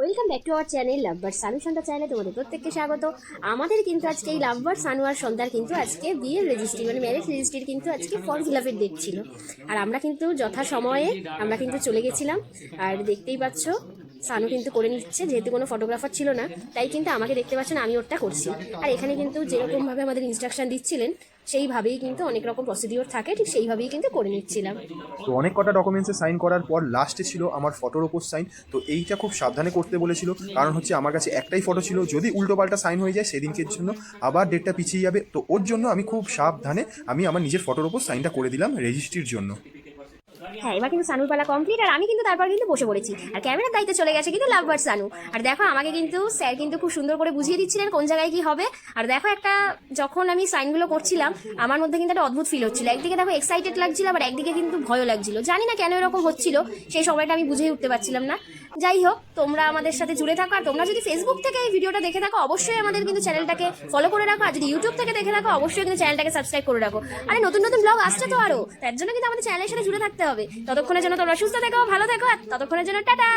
Welcome back to our channel লাভবার সানু সন্ধ্যা চ্যানেলে তোমাদের প্রত্যেককে স্বাগত। আমাদের কিন্তু আজকে এই লাভবার সানু আর সন্ধ্যার কিন্তু আজকে বিয়ের রেজিস্ট্রি মানে ম্যারেজ রেজিস্ট্রির কিন্তু আজকে ফর্ম ফিল আপের ডেট ছিল। আর আমরা কিন্তু যথা সময়ে আমরা কিন্তু চলে গেছিলাম, আর দেখতেই পাচ্ছ, সানু কিন্তু করে নিচ্ছে, যেহেতু কোনো ফটোগ্রাফার ছিল না, তাই কিন্তু আমাকে দেখতে পাচ্ছেন আমি ওরটা করছি। আর এখানে কিন্তু যেরকমভাবে আমাদের ইনস্ট্রাকশন দিচ্ছিলেন সেইভাবেই কিন্তু অনেক রকম প্রসিডিওর থাকে, ঠিক সেইভাবেই কিন্তু করে নিচ্ছিলাম। তো অনেক কটা ডকুমেন্টসে সাইন করার পর লাস্টে ছিল আমার ফটোর ওপর সাইন তো এইটা খুব সাবধানে করতে বলেছিল। কারণ হচ্ছে আমার কাছে একটাই ফটো ছিল, যদি উল্টোপাল্টা সাইন হয়ে যায় সেদিনকের জন্য আবার ডেটটা পিছিয়ে যাবে। তো ওর জন্য আমি খুব সাবধানে আমি আমার নিজের ফটোর ওপর সাইনটা করে দিলাম রেজিস্ট্রির জন্য। হ্যাঁ এবার কিন্তু সানুর পালা কমপ্লিট আর আমি কিন্তু তারপর কিন্তু বসে পড়েছি। আর ক্যামেরার দায়িত্ব চলে গেছে কিন্তু লাভবার সানু। আর দেখো, আমাকে কিন্তু স্যার কিন্তু খুব সুন্দর করে বুঝিয়ে দিচ্ছিলেন কোন জায়গায় কি হবে। আর দেখো, একটা যখন আমি সাইনগুলো করছিলাম, আমার মধ্যে কিন্তু একটা অদ্ভুত ফিল হচ্ছিল। একদিকে দেখো এক্সাইটেড লাগছিল, আবার একদিকে কিন্তু ভয়ও লাগছিল। জানি না কেন এরকম হচ্ছিল, সেই সময়টা আমি বুঝেই উঠতে পারছিলাম না। যাই হোক, তোমরা আমাদের সাথে জুড়ে থাকো, আর তোমরা যদি ফেসবুক থেকে এই ভিডিওটা দেখে থাকো, অবশ্যই আমাদের কিন্তু চ্যানেলটাকে ফলো করে রাখো, আর যদি ইউটিউব থেকে দেখে থাকো, অবশ্যই কিন্তু চ্যানেলটাকে সাবস্ক্রাইব করে রাখো। আর, নতুন নতুন ব্লগ আসছে তো আরও তার জন্য কিন্তু আমাদের চ্যানেলের সাথে জুড়ে থাকতে হবে। ততক্ষণের জন্য তোমরা সুস্থ থেকো, ভালো থেকো, আর ততক্ষণের জন্য টাটা!